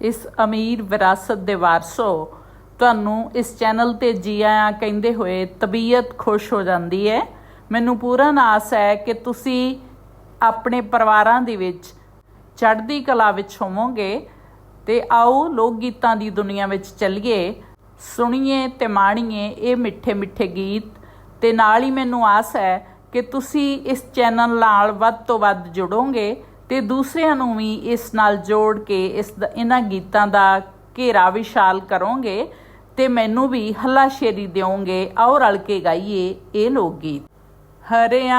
ਇਸ ਅਮੀਰ ਵਿਰਾਸਤ ਦੇ ਵਾਰਸੋ, ਤੁਹਾਨੂੰ ਇਸ ਚੈਨਲ ਤੇ ਜੀ ਆਇਆਂ ਕਹਿੰਦੇ ਹੋਏ ਤਬੀਅਤ ਖੁਸ਼ ਹੋ ਜਾਂਦੀ ਹੈ। ਮੈਨੂੰ ਪੂਰਨ ਆਸ ਹੈ ਕਿ ਤੁਸੀਂ ਆਪਣੇ ਪਰਿਵਾਰਾਂ ਦੇ ਵਿੱਚ ਚੜ੍ਹਦੀ ਕਲਾ ਵਿੱਚ ਹੋਵੋਗੇ ਤੇ ਆਓ ਲੋਕ ਗੀਤਾਂ ਦੀ ਦੁਨੀਆ ਵਿੱਚ ਚੱਲੀਏ, ਸੁਣੀਏ ਤੇ ਮਾਣੀਏ ਇਹ ਮਿੱਠੇ ਮਿੱਠੇ ਗੀਤ। ਤੇ ਨਾਲ ਹੀ ਮੈਨੂੰ ਆਸ ਹੈ ਕਿ ਤੁਸੀਂ ਇਸ ਚੈਨਲ ਨਾਲ ਵੱਧ ਤੋਂ ਵੱਧ ਜੁੜੋਗੇ। ਤੇ ਦੂਸਰਿਆਂ ਨੂੰ ਵੀ ਇਸ ਨਾਲ ਜੋੜ ਕੇ ਇਸ ਇਹਨਾਂ ਗੀਤਾਂ ਦਾ ਘੇਰਾ ਵਿਸ਼ਾਲ ਕਰੋਗੇ ਤੇ ਮੈਨੂੰ ਵੀ ਹੱਲਾਸ਼ੇਰੀ ਦਿਓਗੇ। ਆਓ ਰਲ ਕੇ ਗਾਈਏ ਇਹ ਲੋਕ ਗੀਤ ਹਰਿਆ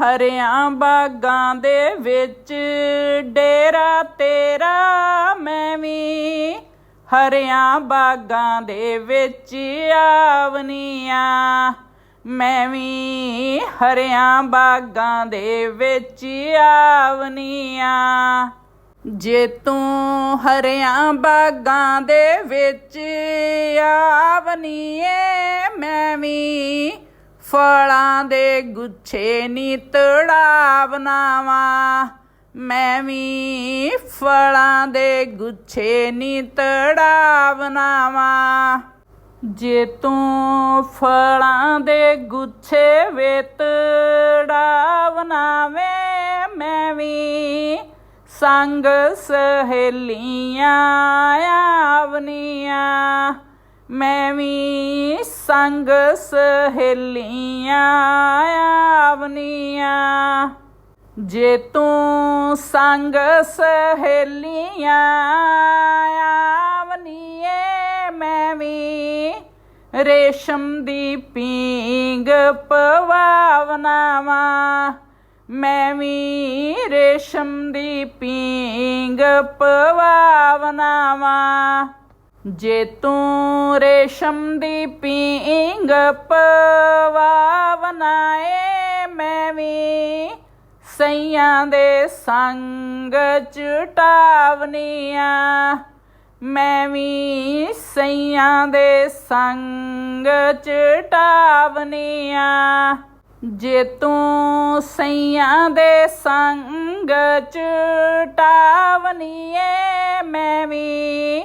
ਹਰਿਆ ਬਾਗਾਂ ਦੇ ਵਿੱਚ ਡੇਰਾ ਤੇਰਾ ਮੈਂ ਵੀ ਹਰਿਆ ਬਾਗਾਂ ਦੇ ਵਿੱਚ ਆਵਨੀਆਂ। ਮੈਂ ਵੀ ਹਰਿਆਂ ਬਾਗਾਂ ਦੇ ਵਿੱਚ ਆਵਨੀਆਂ। ਜੇ ਤੂੰ ਹਰਿਆਂ ਬਾਗਾਂ ਦੇ ਵਿੱਚ ਆਵਨੀਏ, ਮੈਂ ਵੀ ਫਲਾਂ ਦੇ ਗੁੱਛੇ ਨੀ ਤੜਾਵਨਾਵਾ ਮੈਂ ਵੀ ਫਲਾਂ ਦੇ ਗੁੱਛੇ ਨੀ ਤੜਾਵਨਾਵਾ ਜੇ ਤੂੰ ਫਲਾਂ ਦੇ ਗੁੱਛੇ ਵੇਤੜਾਵਨਾਵੇ ਮੈਂ ਵੀ ਸੰਗ ਸਹੇਲੀਆਂ ਆਵਨੀਆਂ। ਮੈਂ ਵੀ ਸੰਗ ਸਹੇਲੀਆਂ ਆਵਨੀਆਂ। ਜੇ ਤੂੰ ਸੰਗ ਸਹੇਲੀਆਂ ਰੇਸ਼ਮ ਦੀ ਪੀਂਗ ਪਵਾਵਨਾਵਾ। ਮੈਂ ਵੀ ਰੇਸ਼ਮ ਦੀ ਪੀਂਗ ਪਵਾਵਨਾਵਾ। ਜੇ ਤੂੰ ਰੇਸ਼ਮ ਦੀ ਪੀਂਗ ਪਵਾਵਨਾਏ, ਮੈਂ ਵੀ ਸਈਆਂ ਦੇ ਸੰਗ ਚਟਾਵਨੀਆਂ। ਮੈਂ ਵੀ ਸਈਆਂ ਦੇ ਸੰਗ ਚਟਾਵਨੀਆਂ ਜੇ ਤੂੰ ਸਈਆਂ ਦੇ ਸੰਗ ਚਟਾਵਨੀਏ ਮੈਂ ਵੀ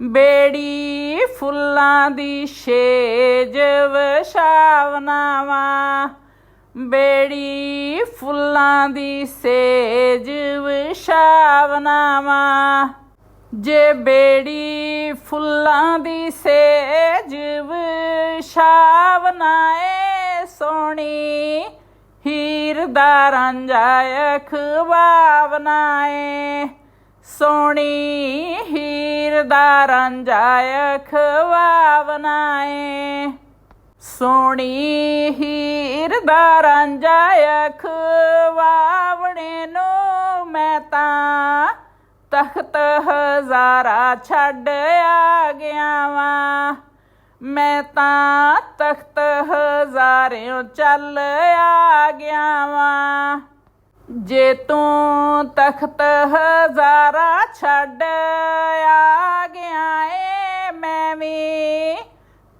ਬੇੜੀ ਫੁੱਲਾਂ ਦੀ ਛੇਜ ਵਸ਼ਾਵਨਾਵਾ ਬੇੜੀ ਫੁੱਲਾਂ ਦੀ ਸੇਜ ਵਿਛਾਵਨਾਵਾ ਜੇ ਬੇੜੀ ਫੁੱਲਾਂ ਦੀ ਸੇਜ ਵਿਛਾਵਨਾਏ ਸੋਣੀ, ਹੀਰ ਦਾ ਰਾਂਝਾ ਅਖਵਾਵਨਾਏ ਸੋਣੀ, ਹੀਰ ਦਾ ਰਾਂਝਾ ਅਖਵਾਵਨਾਏ ਸੋਣੀ, ਹੀਰ ਦਾ ਰਾਂਝਾ ਅਖਵਾਵਣੇ ਨੂੰ ਮੈਂ ਤਾਂ ਤਖਤ ਹਜ਼ਾਰਾ ਛੱਡ ਆ ਗਿਆ ਵਾਂ ਮੈਂ ਤਾਂ ਤਖਤ ਹਜ਼ਾਰਿਓਂ ਚੱਲ ਆ ਗਿਆ ਵਾਂ ਜੇ ਤੂੰ ਤਖਤ ਹਜ਼ਾਰਾ ਛੱਡ ਆ ਗਿਆ ਏ ਮੈਂ ਵੀ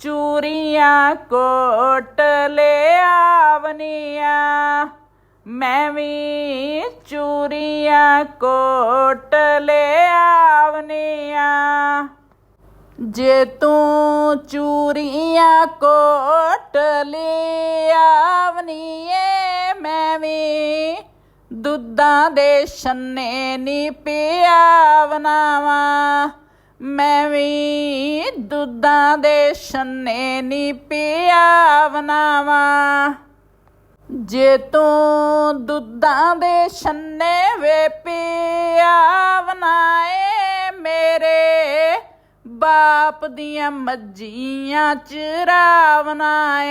ਚੂਰੀਆਂ ਕੋਟ ਲੈ ਆਵਨੀਆਂ। ਮੈਂ ਵੀ ਚੂਰੀਆਂ ਕੋਟ ਲੈ ਜੇ ਤੂੰ ਚੂਰੀਆਂ ਕੋਟ ਲੈ ਮੈਂ ਵੀ ਦੁੱਧਾਂ ਦੇ ਛੰਨੇ ਨੀ ਪਿਆਵਨਾਵਾ ਮੈਂ ਵੀ ਦੁੱਧਾਂ ਦੇ ਛੰਨੇ ਨੀ ਪਿਆਵਨਾਵਾ ਜੇ ਤੂੰ ਦੁੱਧਾਂ ਦੇ ਛੰਨੇ ਵੇ ਪਿਆਵਨਾਏ ਮੇਰੇ ਬਾਪ ਦੀਆਂ ਮੱਝੀਆਂ ਚਰਾਵਨਾਏ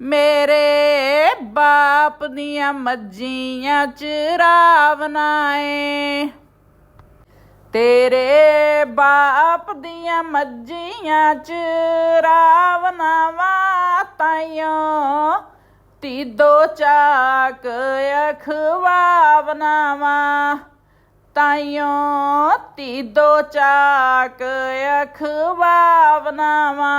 ਮੇਰੇ ਬਾਪ ਦੀਆਂ ਮੱਝੀਆਂ ਚਰਾਵਨਾਏ ਤੇਰੇ ਬਾਪ ਦੀਆਂ ਮੱਝੀਆਂ ਚਰਾਵਨਾਵਾ ਤਾਈਓ ਤੀ ਦੋ ਚਾਕ ਅਖਵਾਵਨਾਵਾ ਤਾਈਓ ਤੀ ਦੋ ਚਾਕ ਅਖਵਾਵਨਾਵਾ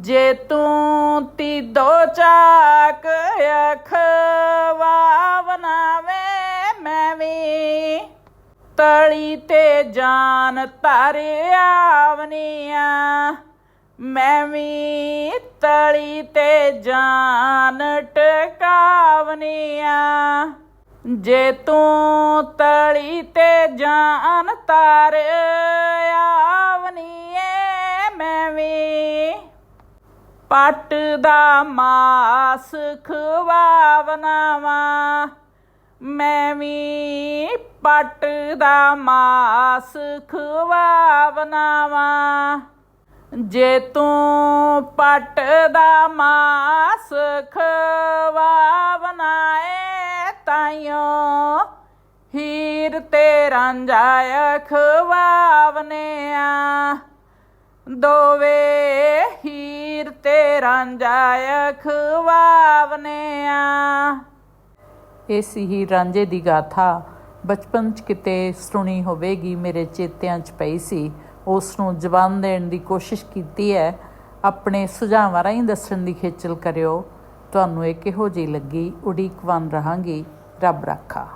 ਜੇ ਤੂੰ ਤੀ ਦੋ ਚਾਕ ਅਖਵਾਵਨਾਵੇ ਮੈਂ ਵੀ ਤਲੀ ਤੇ ਜਾਨ ਧਰ ਮੈਂ ਵੀ ਤਲੀ ਤੇ ਜਾਨ ਟਿਕਾਵਨੀਆਂ। ਜੇ ਤੂੰ ਤਲੀ ਤੇ ਜਾਨ ਧਰ ਆਵਨੀਏ, ਮੈਂ ਵੀ ਪੱਟ ਦਾ ਮਾਸ ਖਵਾਵਨਾ ਖਵਾਵਨਾਵਾ। ਮੈਂ ਵੀ ਪੱਟ ਦਾ ਮਾਸ ਖਵਾਵਨਾ ਖਵਾਵਨਾਵਾ। ਜੇ ਤੂੰ ਪੱਟ ਦਾ ਮਾਸ ਏ ਤਾਈਓ, ਹੀਰ ਤੇ ਰਾਂਝਾ ਖਵਾਵਨੇ ਆ ਦੋਵੇ ਹੀਰ ਤੇ ਰਾਂਝਾ ਖਵਾਵਨੇ ਆ ਇਹ ਸੀ ਹੀ ਰਾਂਝੇ ਦੀ ਗਾਥਾ ਬਚਪਨ ਚ ਕਿਤੇ ਸੁਣੀ ਹੋਵੇਗੀ, ਮੇਰੇ ਚੇਤਿਆਂ ਚ ਪਈ ਸੀ। ਉਸ ਨੂੰ ਜ਼ਬਾਨ ਦੇਣ ਦੀ ਕੋਸ਼ਿਸ਼ ਕੀਤੀ ਹੈ, ਆਪਣੇ ਸੁਝਾਵਾਂ ਰਾਹੀਂ ਦੱਸਣ ਦੀ ਖੇਚਲ ਕਰਿਓ। ਤੁਹਾਨੂੰ ਇਹ ਕਿਹੋ ਜਿਹੀ ਲੱਗੀ? ਉਡੀਕਵਾਨ ਰਹਾਂਗੀ। ਰੱਬ ਰਾਖਾ।